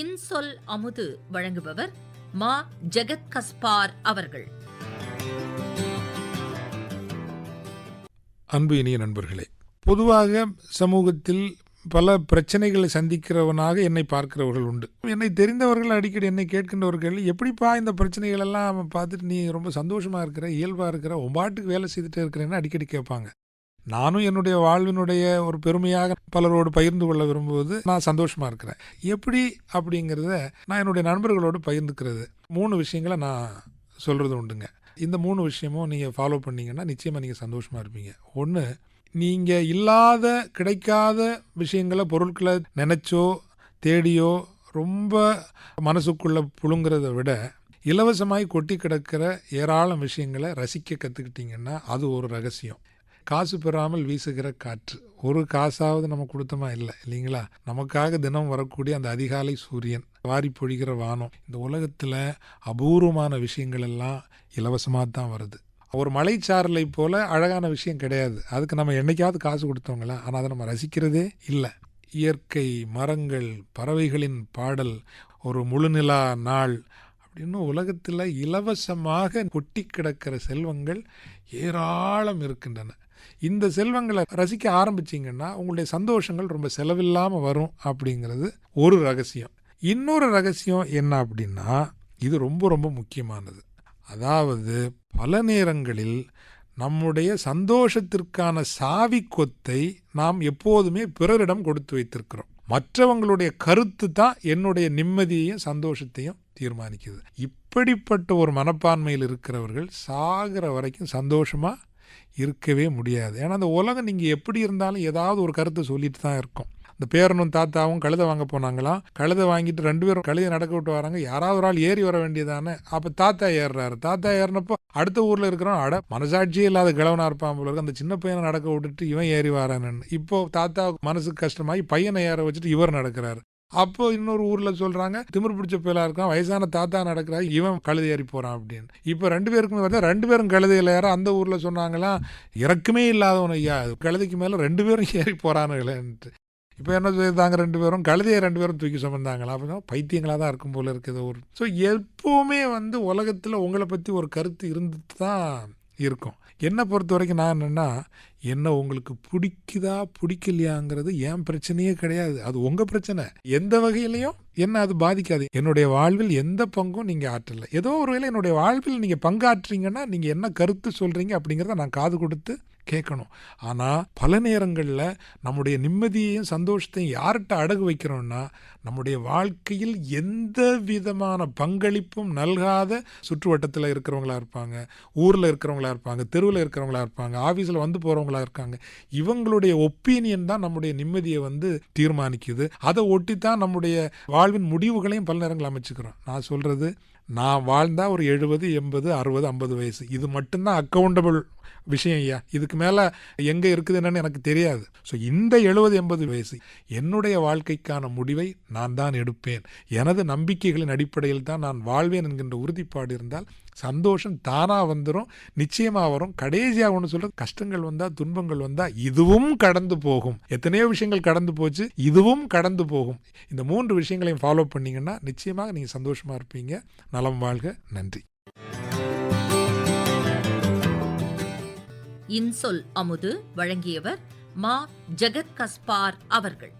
இன்சொல் அமுது வழங்குபவர் மா ஜெகத் கஸ்பார் அவர்கள். அன்பு இனிய நண்பர்களே பொதுவாக சமூகத்தில் பல பிரச்சனைகளை சந்திக்கிறவனாக என்னை பார்க்கிறவர்கள் உண்டு. என்னை தெரிந்தவர்கள் அடிக்கடி என்னை கேட்கின்றவர்கள் எப்படிப்பா இந்த பிரச்சனைகள் எல்லாம் பார்த்துட்டு நீ ரொம்ப சந்தோஷமா இருக்கிற இயல்பா இருக்கிற உன் பாட்டுக்கு வேலை செய்துட்டே இருக்கிறேன்னு அடிக்கடி கேட்பாங்க. நானும் என்னுடைய வாழ்வினுடைய ஒரு பெருமையாக பலரோடு பகிர்ந்து கொள்ள விரும்புவது நான் சந்தோஷமாக இருக்கிறேன். எப்படி அப்படிங்கிறத நான் என்னுடைய நண்பர்களோடு பகிர்ந்துக்கிறது. மூணு விஷயங்களை நான் சொல்கிறது உண்டுங்க. இந்த மூணு விஷயமும் நீங்கள் ஃபாலோ பண்ணிங்கன்னா நிச்சயமாக நீங்கள் சந்தோஷமாக இருப்பீங்க. ஒன்று நீங்கள் இல்லாத கிடைக்காத விஷயங்களை பொருட்களை நினச்சோ தேடியோ ரொம்ப மனசுக்குள்ளே புழுங்கிறத விட இலவசமாய் கொட்டி கிடக்கிற ஏராளம் விஷயங்களை ரசிக்க கற்றுக்கிட்டிங்கன்னா அது ஒரு ரகசியம். காசு பெறாமல் வீசுகிற காற்று. ஒரு காசாவது நம்ம கொடுத்தமா? இல்லை. இல்லைங்களா? நமக்காக தினம் வரக்கூடிய அந்த அதிகாலை சூரியன் வாரி பொழிகிற வானம். இந்த உலகத்தில் அபூர்வமான விஷயங்கள் எல்லாம் இலவசமாக தான் வருது. ஒரு மலைச்சாரலை போல அழகான விஷயம் கிடையாது. அதுக்கு நம்ம என்னைக்காவது காசு கொடுத்தவங்களா? ஆனால் அதை நம்ம ரசிக்கிறதே இல்லை. இயற்கை மரங்கள் பறவைகளின் பாடல் ஒரு முழுநிலா நாள் அப்படின்னு உலகத்தில் இலவசமாக கொட்டி கிடக்கிற செல்வங்கள் ஏராளம் இருக்கின்றன. இந்த செல்வங்களை ரசிக்க ஆரம்பிச்சிங்கன்னா உங்களுடைய சந்தோஷங்கள் ரொம்ப செலவில்லாமல் வரும் அப்படிங்கிறது ஒரு ரகசியம். இன்னொரு ரகசியம் என்ன அப்படின்னா இது ரொம்ப ரொம்ப முக்கியமானது. அதாவது பல நேரங்களில் நம்முடைய சந்தோஷத்திற்கான சாவி கொத்தை நாம் எப்போதுமே பிறரிடம் கொடுத்து வைத்திருக்கிறோம். மற்றவங்களுடைய கருத்து தான் என்னுடைய நிம்மதியையும் சந்தோஷத்தையும் தீர்மானிக்குது. இப்படிப்பட்ட ஒரு மனப்பான்மையில் இருக்கிறவர்கள் சாகிற வரைக்கும் சந்தோஷமாக இருக்கவே முடியாது. ஏன்னா அந்த உலகம் நீங்கள் எப்படி இருந்தாலும் ஏதாவது ஒரு கருத்தை சொல்லிட்டு தான் இருக்கும். இந்த பேரனும் தாத்தாவும் கழுதை வாங்க போனாங்களாம் கழுதை வாங்கிட்டு ரெண்டு பேரும் கழுதை நடக்க விட்டு வராங்க. யாராவது ஒரு ஆள் ஏறி வர வேண்டியதானே? அப்போ தாத்தா ஏறுறாரு. தாத்தா ஏறினப்போ அடுத்த ஊரில் இருக்கிறோம் அட மனசாட்சியே இல்லாத கிழவனா இருப்பான் போல இருக்கு. அந்த சின்ன பையனை நடக்க விட்டுட்டு இவன் ஏறி வரானு இப்போ தாத்தா மனசுக்கு கஷ்டமாகி பையனை ஏற வச்சுட்டு இவர் நடக்கிறாரு. அப்போ இன்னொரு ஊரில் சொல்கிறாங்க திமிர் பிடிச்ச பிள்ளை இருக்கான். வயசான தாத்தா நடக்கிறா இவன் கழுதை ஏறி போகிறான் அப்படின்னு. இப்போ ரெண்டு பேருக்குமே பார்த்தா ரெண்டு பேரும் கழுதையில் ஏற அந்த ஊரில் சொன்னாங்களாம் இறக்குமே இல்லாதவன் ஐயா. கழுதைக்கு மேலே ரெண்டு பேரும் ஏறி போகிறானுங்களேன்ட்டு இப்போ என்ன செய்தாங்க ரெண்டு பேரும் கழுதையை ரெண்டு பேரும் தூக்கி சுமந்தாங்களா? அப்படின்னா பைத்தியங்களாக தான் இருக்கும் போல இருக்குது ஒரு. ஸோ எப்போவுமே வந்து உலகத்தில் உங்களை பற்றி ஒரு கருத்து இருந்துட்டு தான் இருக்கும். என்னை பொறுத்த வரைக்கும் நான் என்னென்னா என்ன உங்களுக்கு பிடிக்குதா பிடிக்கலையாங்கிறது என் பிரச்சனையே கிடையாது. அது உங்கள் பிரச்சனை. எந்த வகையிலையும் என்ன அது பாதிக்காது. என்னுடைய வாழ்வில் எந்த பங்கும் நீங்கள் ஆற்றலை. ஏதோ ஒரு வேளை என்னுடைய வாழ்வில் நீங்கள் பங்காற்றுறீங்கன்னா நீங்கள் என்ன கருத்து சொல்கிறீங்க அப்படிங்கிறத நான் காது கொடுத்து கேட்கணும். ஆனால் பல நேரங்களில் நம்முடைய நிம்மதியையும் சந்தோஷத்தையும் யார்கிட்ட அடகு வைக்கிறோம்னா நம்முடைய வாழ்க்கையில் எந்த விதமான பங்களிப்பும் நல்காத சுற்றுவட்டத்தில் இருக்கிறவங்களா இருப்பாங்க. ஊரில் இருக்கிறவங்களா இருப்பாங்க. தெருவில் இருக்கிறவங்களா இருப்பாங்க. ஆஃபீஸில் வந்து போகிறவங்களா இருக்காங்க. இவங்களுடைய ஒப்பீனியன் தான் நம்முடைய நிம்மதியை வந்து தீர்மானிக்குது. அதை ஒட்டி தான் நம்முடைய வாழ்வின் முடிவுகளையும் பல நேரங்கள் அமைச்சுக்கிறோம். நான் சொல்கிறது நான் வாழ்ந்தால் ஒரு எழுபது எண்பது அறுபது ஐம்பது வயசு. இது மட்டும்தான் அக்கௌண்டபிள் விஷயம் ஐயா இதுக்கு மேலே எங்கே இருக்குது என்னன்னு எனக்கு தெரியாது. ஸோ இந்த எழுபது எண்பது வயசு என்னுடைய வாழ்க்கைக்கான முடிவை நான் தான் எடுப்பேன். எனது நம்பிக்கைகளின் அடிப்படையில் தான் நான் வாழ்வேன் என்கின்ற உறுதிப்பாடு இருந்தால் சந்தோஷம் தானாக வந்துடும் நிச்சயமாக வரும். கடைசியாக ஒன்று சொல்கிறது கஷ்டங்கள் வந்தால் துன்பங்கள் வந்தால் இதுவும் கடந்து போகும். எத்தனையோ விஷயங்கள் கடந்து போச்சு இதுவும் கடந்து போகும். இந்த மூன்று விஷயங்களையும் ஃபாலோ பண்ணீங்கன்னா நிச்சயமாக நீங்கள் சந்தோஷமாக இருப்பீங்க. நலம் வாழ்க. நன்றி. இன்சொல் அமுது வழங்கியவர் மா ஜெகத் கஸ்பார் அவர்கள்.